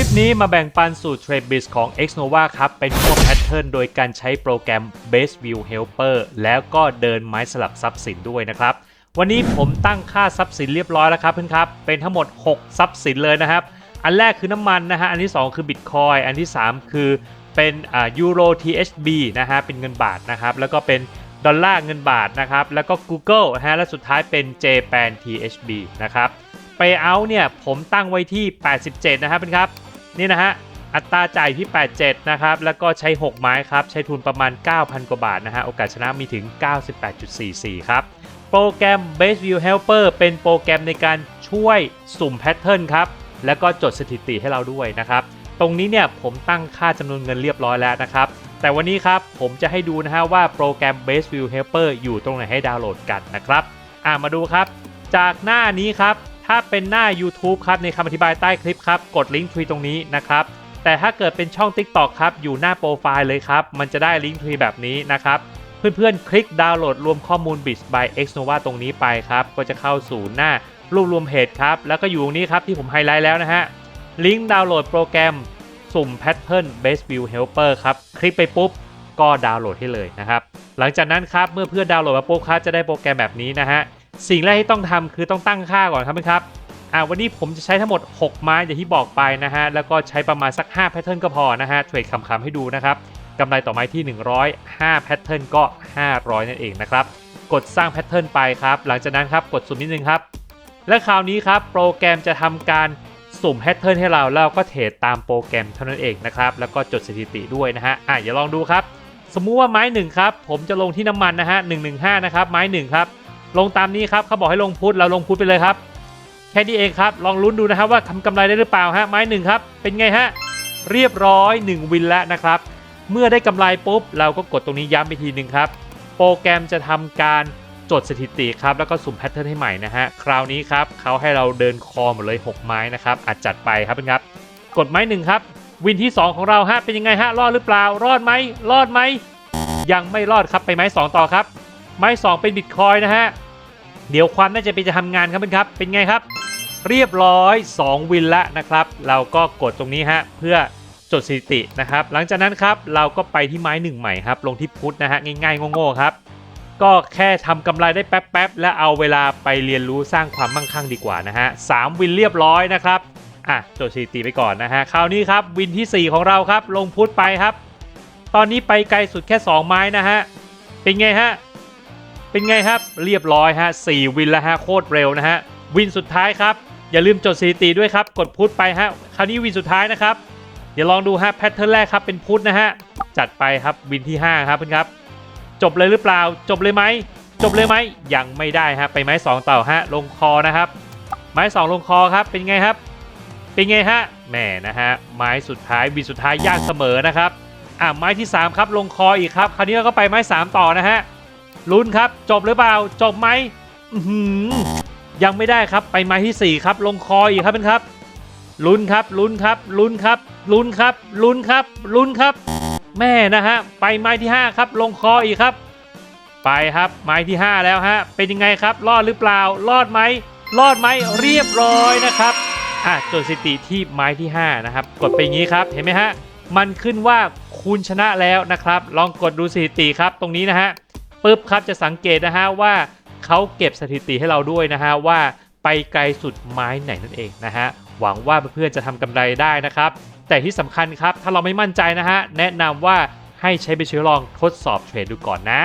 ลิปนี้มาแบ่งปันสูตร Trade b i z ของ Xnova ครับ เป็นพวกแพทเทิร์นโดยการใช้โปรแกรม Base View Helper แล้วก็เดินไม้สลับทรัพย์สินด้วยนะครับ วันนี้ผมตั้งค่าทรัพย์สินเรียบร้อยแล้วครับเพื่อนครับ เป็นทั้งหมด 6 ทรัพย์สินเลยนะครับ อันแรกคือน้ำมันนะฮะ อันที่ 2 คือ Bitcoin อันที่ 3 คือเป็นอ่า Euro THB นะฮะ เป็นเงินบาทนะครับ แล้วก็เป็นดอลลาร์เงินบาทนะครับ แล้วก็ Google นะฮะ และสุดท้ายเป็น JPAN THB นะครับไปเอาเนี่ยผมตั้งไว้ที่ 87 นะครับเป็นครับ นี่นะฮะอัตราจ่ายที่ 87 นะครับ แล้วก็ใช้ 6 ไม้ครับ ใช้ทุนประมาณ 9,000 กว่าบาทนะฮะ โอกาสชนะมีถึง 98.44 ครับ โปรแกรม Base View Helper เป็นโปรแกรมในการช่วยสุ่มแพทเทิร์นครับ แล้วก็จดสถิติให้เราด้วยนะครับ ตรงนี้เนี่ยผมตั้งค่าจำนวนเงินเรียบร้อยแล้วนะครับ แต่วันนี้ครับผมจะให้ดูนะฮะว่าโปรแกรม Base View Helper อยู่ตรงไหนให้ดาวน์โหลดกันนะครับ อ่ามาดูครับ จากหน้านี้ครับ ถ้าเป็นหน้า YouTube ครับในคำอธิบายใต้คลิปครับ กดลิงก์ทรีตรงนี้นะครับ แต่ถ้าเกิดเป็นช่อง TikTok ครับ อยู่หน้าโปรไฟล์เลยครับ มันจะได้ลิงก์ทรีแบบนี้นะครับ เพื่อนๆ คลิกดาวน์โหลดรวมข้อมูล b i t by Xnova ตรงนี้ไปครับ ก็จะเข้าสู่หน้ารวบรวมเพจครับ แล้วก็อยู่ตรงนี้ครับที่ผมไฮไลท์แล้วนะฮะ ลิงก์ดาวน์โหลดโปรแกรมสุ่ม Pattern Base View Helper ครับ คลิกไปปุ๊บก็ดาวน์โหลดให้เลยนะครับ หลังจากนั้นครับเมื่อเพื่อนดาวน์โหลดมาปุ๊บครับจะได้โปรแกรมแบบนี้นะฮะ สิ่งแรกที่ต้องทำคือต้องตั้งค่าก่อนครับเอนครับอ่าวันนี้ผมจะใช้ทั้งหมด 6 ไม้อย่างที่บอกไปนะฮะ แล้วก็ใช้ประมาณสัก 5 แพทเทิร์นก็พอนะฮะเทรดคำๆให้ดูนะครับกำไรต่อไม้ที่ 100 5แพทเทิร์นก็ 500 นั่นเองนะครับ กดสร้างแพทเทิร์นไปครับ หลังจากนั้นครับ กดสุ่มนิดนึงครับ และคราวนี้ครับ โปรแกรมจะทำการสุ่มแพทเทิร์นให้เราแล้วเราก็เทรดตามโปรแกรมเท่านั้นเองนะครับ แล้วก็จดสถิติด้วยนะฮะ อะอย่าลองดูครับ สมมุติว่าไม้หนึ่งครับ ผมจะลงที่น้ำมันนะฮะ115 นะครับ ไม้หนึ่งครับ ลงตามนี้ครับเขาบอกให้ลงพุทธเราลงพุทธไปเลยครับ แค่นี้เองครับ ลองลุ้นดูนะครับว่าทำกำไรได้หรือเปล่าฮะไม้หนึ่งครับ เป็นไงฮะเรียบร้อย 1 วินแล้วนะครับ เมื่อได้กำไรปุ๊บ เราก็กดตรงนี้ย้ำไปทีหนึ่งครับ โปรแกรมจะทำการจดสถิติครับ แล้วก็สุ่มแพทเทิร์นให้ใหม่นะฮะ คราวนี้ครับเขาให้เราเดินคอหมดเลย 6 ไม้นะครับอาจจัดไปครับเพื่อนครับ กดไม้หนึ่งครับ วินที่ 2 ของเราฮะเป็นยังไงฮะรอดหรือเปล่า รอดไหมรอดไหมยังไม่รอดครับไปไม้ 2 ต่อครับ ไม้ 2 เป็นบิตคอยนะฮะ เดี๋ยวความน่าจะเป็นจะทำงานครับเพื่อนครับ เป็นไงครับ เรียบร้อย 2 วินล้วนะครับ เราก็กดตรงนี้ฮะเพื่อจดสถิตินะครับ หลังจากนั้นครับเราก็ไปที่ไม้หนึ่งใหม่ครับ ลงที่พุทธนะฮะง่ายๆโง่ๆครับ ก็แค่ทำกำไรได้แป๊บๆและเอาเวลาไปเรียนรู้สร้างความมั่งคั่งดีกว่านะฮะสามวินเรียบร้อยนะครับอะจดสถิติไปก่อนนะฮะคราวนี้ครับวินที่ 4 ของเราครับ ลงพุทธไปครับ ตอนนี้ไปไกลสุดแค่ 2 ไม้นะฮะเป็นไงฮะ เป็นไงครับ เรียบร้อยฮะสี่วินแล้วฮะโคตรเร็วนะฮะ วินสุดท้ายครับ อย่าลืมจดสถิติด้วยครับ กดพุทธไปฮะ คราวนี้วินสุดท้ายนะครับ เดี๋ยวลองดูฮะแพทเทิร์นแรกครับเป็นพุทธนะฮะ จัดไปครับวินที่ 5 ครับเพื่อนครับ จบเลยหรือเปล่า จบเลยไหม จบเลยไหม ยังไม่ได้ฮะ ไปไม้2ต่อฮะ ลงคอนะครับ ไม้ 2 ลงคอครับ เป็นไงครับ เป็นไงฮะ แหมนะฮะ ไม้สุดท้ายวินสุดท้ายยากเสมอนะครับ อะไม้ที่ 3 ครับ ลงคออีกครับ คราวนี้เราก็ไปไม้ 3 ต่อนะฮะ ลุ้นครับ จบหรือเปล่า จบไหมหยังไม่ได้ครับไปไม้ที่ 4 ครับ ลงคออีกครับเพื่อนครับลุ้นครับลุ้นครับลุ้นครับลุ้นครับลุ้นครับลุ้นครับ แม่นะฮะไปไม้ที่ 5 ครับ ลงคออีกครับ ไปครับไม้ที่ 5 แล้วฮะเป็นยังไงครับ รอดหรือเปล่า รอดไหมรอดไหมเรียบร้อยนะครับอะจดสถิติที่ไม้ที่ 5 นะครับ กดไปอย่างนี้ครับเห็นไหมฮะมันขึ้นว่าคุณชนะแล้วนะครับ ลองกดดูสถิติครับตรงนี้นะฮะ ปุ๊บครับจะสังเกตนะฮะว่าเขาเก็บสถิติให้เราด้วยนะฮะว่าไปไกลสุดไม้ไหนนั่นเองนะฮะหวังว่าเพื่อนๆจะทำกำไรได้นะครับ แต่ที่สำคัญครับถ้าเราไม่มั่นใจนะฮะแนะนำว่าให้ใช้ไปเชื้อลองทดสอบเทรดดูก่อนนะ